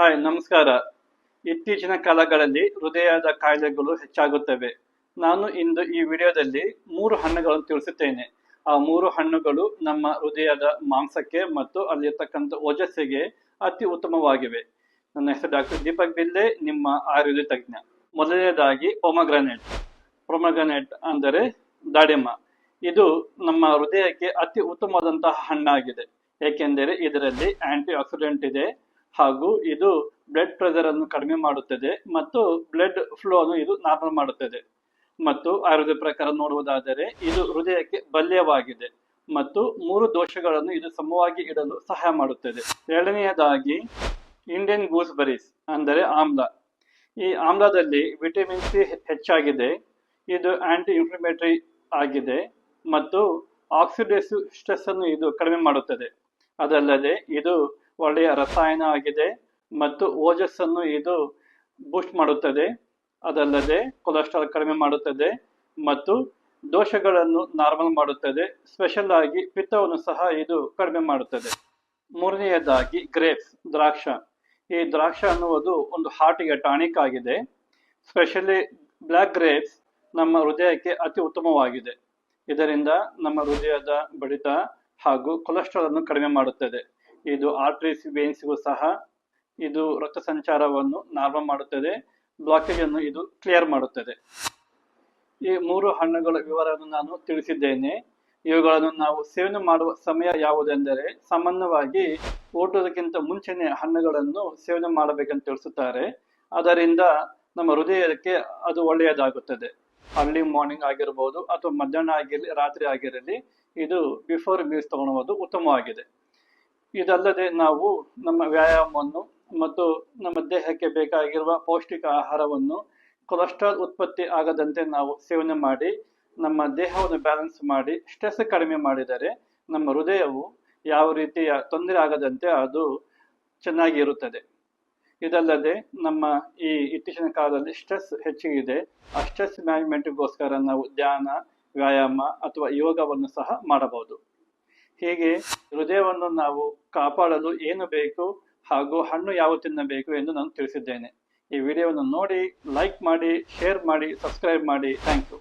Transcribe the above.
Hi, ನಮಸ್ಕಾರ. ಇತ್ತೀಚಿನ ಕಾಲಗಳಲ್ಲಿ ಹೃದಯದ ಕಾಯಿಲೆಗಳು ಹೆಚ್ಚಾಗುತ್ತವೆ. ನಾನು ಇಂದು ಈ ವಿಡಿಯೋದಲ್ಲಿ ಮೂರು ಹಣ್ಣುಗಳನ್ನು ತಿಳಿಸುತ್ತೇನೆ. ಆ ಮೂರು ಹಣ್ಣುಗಳು ನಮ್ಮ ಹೃದಯದ ಮಾಂಸಕ್ಕೆ ಮತ್ತು ಅಲ್ಲಿರ್ತಕ್ಕಂಥ ಓಜಸ್ಸಿಗೆ ಅತಿ ಉತ್ತಮವಾಗಿವೆ. ನನ್ನ ಹೆಸರು ಡಾಕ್ಟರ್ ದೀಪಕ್ ಬಿಲ್ಲೆ, ನಿಮ್ಮ ಆಯುರ್ವೇದ ತಜ್ಞ. ಮೊದಲನೇದಾಗಿ ಒಮಗ್ರಾನೆಟ್ ಪ್ರೊಮಗ್ರಾನೆಟ್ ಅಂದರೆ ದಾಡಿಮ ಇದು ನಮ್ಮ ಹೃದಯಕ್ಕೆ ಅತಿ ಉತ್ತಮವಾದಂತಹ ಹಣ್ಣಾಗಿದೆ. ಏಕೆಂದರೆ ಇದರಲ್ಲಿ ಆಂಟಿ ಆಕ್ಸಿಡೆಂಟ್ ಇದೆ ಹಾಗೂ ಇದು ಬ್ಲಡ್ ಪ್ರೆಷರ್ ಅನ್ನು ಕಡಿಮೆ ಮಾಡುತ್ತದೆ ಮತ್ತು ಬ್ಲಡ್ ಫ್ಲೋ ಅನ್ನು ಇದು ನಾರ್ಮಲ್ ಮಾಡುತ್ತದೆ. ಮತ್ತು ಆಯುರ್ವೇದ ಪ್ರಕಾರ ನೋಡುವುದಾದರೆ ಇದು ಹೃದಯಕ್ಕೆ ಬಲ್ಯವಾಗಿದೆ ಮತ್ತು ಮೂರು ದೋಷಗಳನ್ನು ಇದು ಸಮವಾಗಿ ಇಡಲು ಸಹಾಯ ಮಾಡುತ್ತದೆ. ಎರಡನೆಯದಾಗಿ ಇಂಡಿಯನ್ ಗೂಸ್ಬೆರೀಸ್ ಅಂದರೆ ಆಮ್ಲ. ಈ ಆಮ್ಲದಲ್ಲಿ ವಿಟಮಿನ್ ಸಿ ಹೆಚ್ಚಾಗಿದೆ, ಇದು ಆಂಟಿ ಇನ್ಫ್ಲಮೇಟರಿ ಆಗಿದೆ ಮತ್ತು ಆಕ್ಸಿಡೇಸಿವ್ ಸ್ಟ್ರೆಸ್ ಅನ್ನು ಇದು ಕಡಿಮೆ ಮಾಡುತ್ತದೆ. ಅದಲ್ಲದೆ ಇದು ಒಳ್ಳೆಯ ರಸಾಯನ ಆಗಿದೆ ಮತ್ತು ಓಜಸ್ಸನ್ನು ಇದು ಬೂಸ್ಟ್ ಮಾಡುತ್ತದೆ. ಅದಲ್ಲದೆ ಕೊಲೆಸ್ಟ್ರಾಲ್ ಕಡಿಮೆ ಮಾಡುತ್ತದೆ ಮತ್ತು ದೋಷಗಳನ್ನು ನಾರ್ಮಲ್ ಮಾಡುತ್ತದೆ. ಸ್ಪೆಷಲ್ ಆಗಿ ಪಿತ್ತವನ್ನು ಸಹ ಇದು ಕಡಿಮೆ ಮಾಡುತ್ತದೆ. ಮೂರನೆಯದಾಗಿ ಗ್ರೇಪ್ಸ್ ದ್ರಾಕ್ಷ. ಈ ದ್ರಾಕ್ಷ ಅನ್ನುವುದು ಒಂದು ಹಾರ್ಟಿಗೆ ಟಾನಿಕ್ ಆಗಿದೆ. ಸ್ಪೆಷಲಿ ಬ್ಲ್ಯಾಕ್ ಗ್ರೇಪ್ಸ್ ನಮ್ಮ ಹೃದಯಕ್ಕೆ ಅತಿ ಉತ್ತಮವಾಗಿದೆ. ಇದರಿಂದ ನಮ್ಮ ಹೃದಯದ ಬಡಿತ ಹಾಗೂ ಕೊಲೆಸ್ಟ್ರಾಲ್ ಅನ್ನು ಕಡಿಮೆ ಮಾಡುತ್ತದೆ. ಇದು ಆರ್ಟ್ರೀಸ್ ವೇನ್ಸ್ಗೂ ಸಹ ಇದು ರಕ್ತ ಸಂಚಾರವನ್ನು ನಾರ್ಮಲ್ ಮಾಡುತ್ತದೆ. ಬ್ಲಾಕೇಜ್ ಅನ್ನು ಇದು ಕ್ಲಿಯರ್ ಮಾಡುತ್ತದೆ. ಈ ಮೂರು ಹಣ್ಣುಗಳ ವಿವರವನ್ನು ನಾನು ತಿಳಿಸಿದ್ದೇನೆ. ಇವುಗಳನ್ನು ನಾವು ಸೇವನೆ ಮಾಡುವ ಸಮಯ ಯಾವುದೆಂದರೆ ಸಾಮಾನ್ಯವಾಗಿ ಓಟೋದಕ್ಕಿಂತ ಮುಂಚೆನೆ ಹಣ್ಣುಗಳನ್ನು ಸೇವನೆ ಮಾಡಬೇಕಂತ ತಿಳಿಸುತ್ತಾರೆ. ಅದರಿಂದ ನಮ್ಮ ಹೃದಯಕ್ಕೆ ಅದು ಒಳ್ಳೆಯದಾಗುತ್ತದೆ. ಅರ್ಲಿ ಮಾರ್ನಿಂಗ್ ಆಗಿರ್ಬೋದು ಅಥವಾ ಮಧ್ಯಾಹ್ನ ಆಗಿರಲಿ, ರಾತ್ರಿ ಆಗಿರಲಿ, ಇದು ಬಿಫೋರ್ ಮೀಲ್ಸ್ ತಗೊಳ್ಳುವುದು ಉತ್ತಮವಾಗಿದೆ. ಇದಲ್ಲದೆ ನಾವು ನಮ್ಮ ವ್ಯಾಯಾಮವನ್ನು ಮತ್ತು ನಮ್ಮ ದೇಹಕ್ಕೆ ಬೇಕಾಗಿರುವ ಪೌಷ್ಟಿಕ ಆಹಾರವನ್ನು ಕೊಲೆಸ್ಟ್ರಾಲ್ ಉತ್ಪತ್ತಿ ಆಗದಂತೆ ನಾವು ಸೇವನೆ ಮಾಡಿ, ನಮ್ಮ ದೇಹವನ್ನು ಬ್ಯಾಲೆನ್ಸ್ ಮಾಡಿ ಸ್ಟ್ರೆಸ್ ಕಡಿಮೆ ಮಾಡಿದರೆ ನಮ್ಮ ಹೃದಯವು ಯಾವ ರೀತಿಯ ತೊಂದರೆ ಆಗದಂತೆ ಅದು ಚೆನ್ನಾಗಿ ಇರುತ್ತದೆ ಇದಲ್ಲದೆ ನಮ್ಮ ಈ ಇತ್ತೀಚಿನ ಕಾಲದಲ್ಲಿ ಸ್ಟ್ರೆಸ್ ಹೆಚ್ಚಿಗಿದೆ ಆ ಸ್ಟ್ರೆಸ್ ಮ್ಯಾನೇಜ್ಮೆಂಟ್ಗೋಸ್ಕರ ನಾವು ಧ್ಯಾನ, ವ್ಯಾಯಾಮ ಅಥವಾ ಯೋಗವನ್ನು ಸಹ ಮಾಡಬಹುದು. ಹೀಗೆ ಹೃದಯವನ್ನು ನಾವು ಕಾಪಾಡಲು ಏನು ಬೇಕು ಹಾಗೂ ಹಣ್ಣು ಯಾವ ತಿನ್ನಬೇಕು ಎಂದು ನಾನು ತಿಳಿಸಿದ್ದೇನೆ. ಈ ವಿಡಿಯೋವನ್ನು ನೋಡಿ ಲೈಕ್ ಮಾಡಿ ಶೇರ್ ಮಾಡಿ ಸಬ್ಸ್ಕ್ರೈಬ್ ಮಾಡಿ. Thank you